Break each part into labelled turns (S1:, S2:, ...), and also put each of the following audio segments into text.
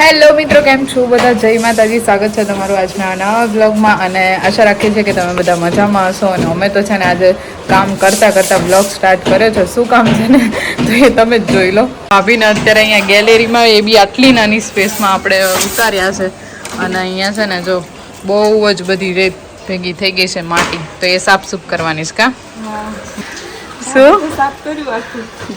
S1: Hello મિત્રો, કેમ છો બધા? જય માતાજી, સ્વાગત છે તમારું આજના નવા બ્લોગમાં અને આશા રાખીએ છીએ કે તમે બધા મજામાં હશો અને અમે તો છે ને આજે કામ કરતાં કરતાં બ્લોગ સ્ટાર્ટ કર્યો છે. શું કામ છે ને? તો એ તમે જ જોઈ લો. ભાભીને અત્યારે અહીંયા ગેલેરીમાં એ બી આટલી નાની સ્પેસમાં આપણે ઉતાર્યા છે અને અહીંયા છે ને જો બહુ જ બધી રેત ભેગી થઈ ગઈ છે માટી. તો એ સાફસૂફ કરવાની છે, કા? શું?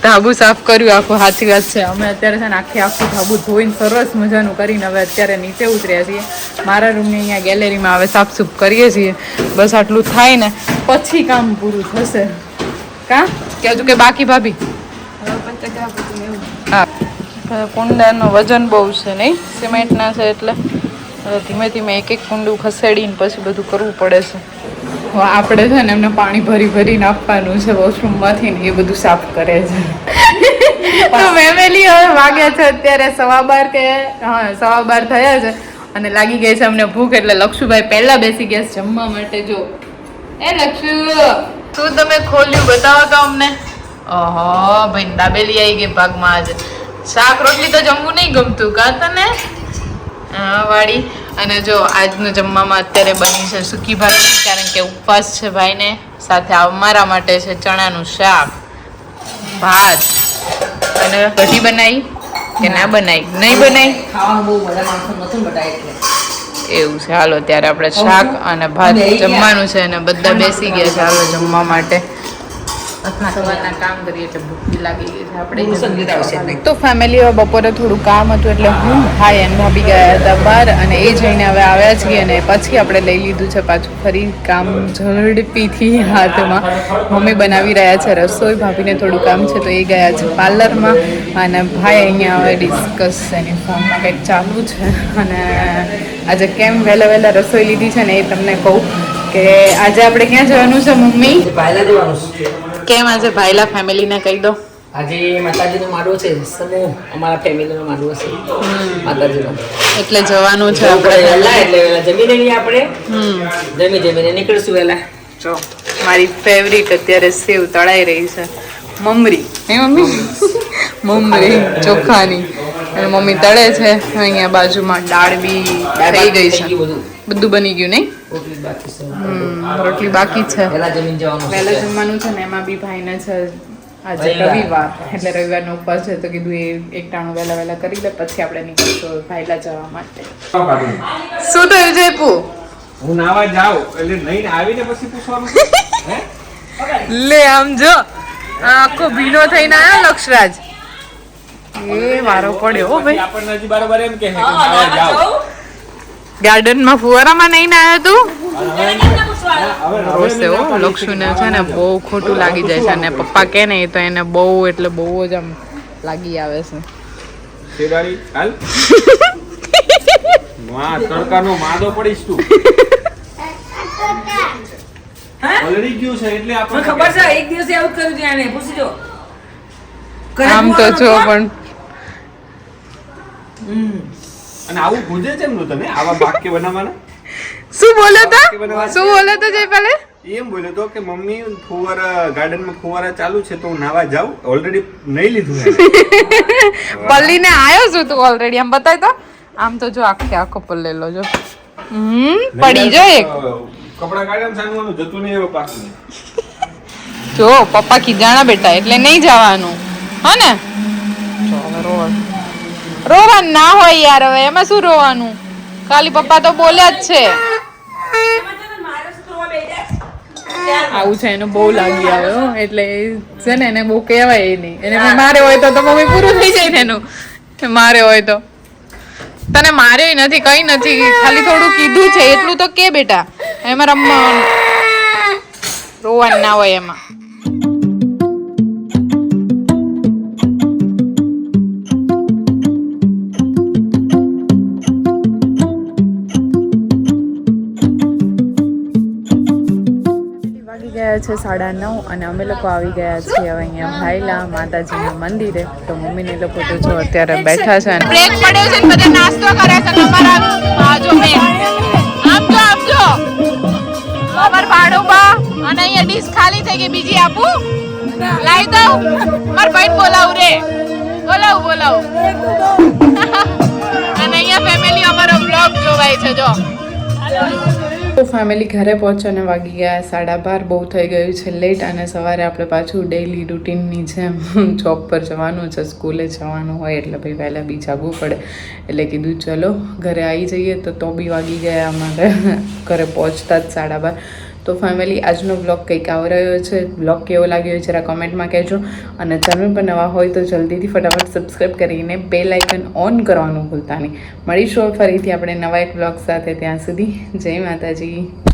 S1: ધાબુ સાફ કર્યું આખું. સાચી વાત છે. અમે અત્યારે છે ને આખે આખું ધાબુ ધોઈને સરસ મજાનું કરીને હવે અત્યારે નીચે ઉતર્યા છીએ. મારા રૂમની અહીંયા ગેલેરીમાં હવે સાફસૂફ કરીએ છીએ. બસ આટલું થાય ને પછી કામ પૂરું થશે. કા? કે હજુ કે બાકી ભાભી? હા. કુંડાનું વજન બહુ છે નહીં? સિમેન્ટના છે એટલે ધીમે ધીમે એક એક કુંડું ખસેડીને પછી બધું કરવું પડે છે. આપણે છે ને એમને પાણી ભરી ભરીને આપવાનું છે, વોશરૂમમાંથી ને એ બધું સાફ કરે છે. તો ફેમિલી હવે વાગ્યા છે અત્યારે સવા બાર કે, હા, સવા બાર થયા છે અને લાગી ગઈ છે અમને ભૂખ એટલે લક્ષુભાઈ પહેલા બેસી ગયા જમવા માટે. જો, એ લક્ષુ, શું તમે ખોલ્યું બતાવો તો અમને? ઓહો ભાઈ દાબેલી આવી ગઈ ભાગમાં આજે. શાક, રોટલી તો જમવું નહીં ગમતું, કા તને? વાળી. અને જો આજનું જમવામાં અત્યારે બની છે સૂકી ભાખરી કારણ કે ઉપવાસ છે ભાઈને. સાથે અમારા માટે છે ચણાનું શાક ભાત. અને કઢી બનાવી કે ના બનાવી નહીં બનાવી
S2: ખાવાનું બહુ બધા માણસો નતું બતાય એટલે.
S1: એવું છે. હાલો ત્યારે આપણે શાક અને ભાત જમવાનું છે અને બધા બેસી ગયા છે હાલો જમવા માટે. તો ફેમિલી બપોરે થોડું કામ હતું એટલે હું ભાઈ એન્ડ ભાભી ગયા હતા બહાર અને એ જઈને હવે આવ્યા છીએ અને પછી આપણે લઈ લીધું છે પાછું ફરી કામ ઝડપીથી હાથમાં. મમ્મી બનાવી રહ્યા છે રસોઈ ભાભીને થોડું કામ છે તો એ ગયા છે પાર્લરમાં. અને ભાઈ અહીંયા હવે ડિસ્કસ એની ફોનમાં કંઈક ચાલુ છે. અને આજે કેમ વહેલા વહેલા રસોઈ લીધી છે ને એ તમને કહું. કે આજે આપણે ક્યાં જવાનું છે મમ્મી?
S2: ભાઈલા જવાનું છે.
S1: કેમ આજે ભાઈલા ફેમિલીને કહી દો.
S2: આજે માતાજીનો માડવો છે સમૂહ અમારા ફેમિલીનો માડવો છે. માતાજીનો.
S1: એટલે જવાનું છે
S2: આપણે. વહેલા એટલે વહેલા જમી લઈએ આપણે.
S1: હમ.
S2: જમી જમીને નીકળશું વહેલા.
S1: જો મારી ફેવરિટ અત્યારે સેવ તળાઈ રહી છે. મમરી. હે મમ્મી? મમરી ચોખાની. અને મમ્મી તળે છે અહીંયા બાજુમાં દાળ બી થઈ ગઈ છે.
S2: બધું.
S1: બધું બની ગયું નહીં?
S2: બાકી છે.
S1: રોટલી બાકી છે.
S2: પહેલા જમીન જવાનું
S1: પહેલા જમવાનું છે ને એમાં બી ભાઈને છે આજે
S2: રવિવાર.
S1: રવિવાર. એટલે રવિવારનો ઉપવાસ છે તો કીધું એ એક ટાણું વહેલા વહેલા કરી લે પછી આપણે નીકળશું ભાઈલા જવા માટે. શું થયું છે પુ
S3: હું નાવા જાઉં એટલે નહીં આવીને પછી પૂછવાનું.
S1: લે આમ જો આખો ભીનો થઈને આવ્યો લક્ષરાજ. એ વારો પડ્યો ભાઈ.
S3: આપણને હજી બારોબાર એમ કહે છે કે નાવા જાઓ
S1: ગાર્ડનમાં ફુવારામાં નહીં આવ્યો તું?
S3: હવે
S1: લક્ષુને છે ને બહુ ખોટું લાગી જાય છે અને પપ્પા કે ને તો એને બહુ એટલે બહુ જ આમ લાગી આવે છે.
S3: શેરવાળી હાલ? વાહ તડકાનો માદો પડીશ તું. ઓલરેડી ગયું છે એટલે આપણને
S2: ખબર છે એક દિવસે આવું કર્યું હતું આને પૂછી
S1: આમ તો છો પણ
S3: અને આવું ભૂજે છે એમનું તને આવા વાક્ય બનાવવાના?
S1: શું બોલે તો? શું બોલે તો જય પેલે
S3: એમ બોલ્યો તો કે મમ્મી ફુવારા ગાર્ડનમાં ફુવારા ચાલુ છે તો હું નાવા જાઉં. ઓલરેડી નહીં લીધું.
S1: પલ્લીને આવ્યો છું તું ઓલરેડી આમ બતાય તો. આમ તો જો આખે આખો પલ્લેલો જો. હમ પડી જો એક.
S3: કપડા કાઢ્યા સાનવાનું જતું નહીં એવો પાક.
S1: જો પપ્પા કીધાણા બેટા એટલે નહીં જવાનું. હા ને? રોવા રોવાનું ના હોય યાર હવે એમાં શું રોવાનું? ખાલી પપ્પા તો બોલ્યા જ છે. આવું છે, એનો બહુ લાગી આવ્યો એટલે છે ને, એને બહુ કહેવાય નહીં. એને મારે હોય તો મમ્મી પૂરું થઈ જાય ને એનું. મારે હોય તો. તને મારે નથી, કઈ નથી. ખાલી થોડું કીધું છે, એટલું તો કે બેટા. એમાં રમવાનું. રોવાનું ના હોય એમાં. ગયા છે સાડા નવ અને અમે લોકો આવી ગયા છીએ હવે અહીંયા ભાઈલા માતાજીના મંદિરે. તો મમ્મીને લોકો તો જો અત્યારે બેઠા છે અને બ્રેક પડ્યો છે બધા નાસ્તો કરે છે તમારા બાજુ મે. આમ જો આમ જો. અમાર ભાડું બા અને અહીંયા ડીશ ખાલી થઈ ગઈ. બીજી આપું? લાવી દઉં? માર ભાઈ બોલાવ રે. બોલાવ બોલાવ. અને જાય છે, જો. તો ફેમિલી ઘરે પહોંચવાને વાગી ગયા, સાડા બાર બહુ થઈ ગયું છે લેટ અને સવારે આપણે પાછું ડેઈલી રૂટીનની જેમ જોબ પર જવાનું છે સ્કૂલે જવાનું હોય એટલે ભાઈ વહેલા બી જાગવું પડે. એટલે કીધું ચલો ઘરે આવી જઈએ તો તો બી વાગી ગયા અમારે. ઘરે પહોંચતા જ સાડા બાર. તો ફેમિલી આજનો બ્લોગ કંઈક આવો રહ્યો છે. બ્લોગ કેવો લાગ્યો હોય જરા કોમેન્ટમાં કહેજો. અને ચેનલ પર નવા હોય તો જલ્દીથી ફટાફટ સબસ્ક્રાઈબ કરીને બે લાઇકન ઓન કરવાનું ભૂલતા નહીં. મળીશું ફરીથી આપણે નવા એક બ્લોગ સાથે ત્યાં સુધી. જય માતાજી.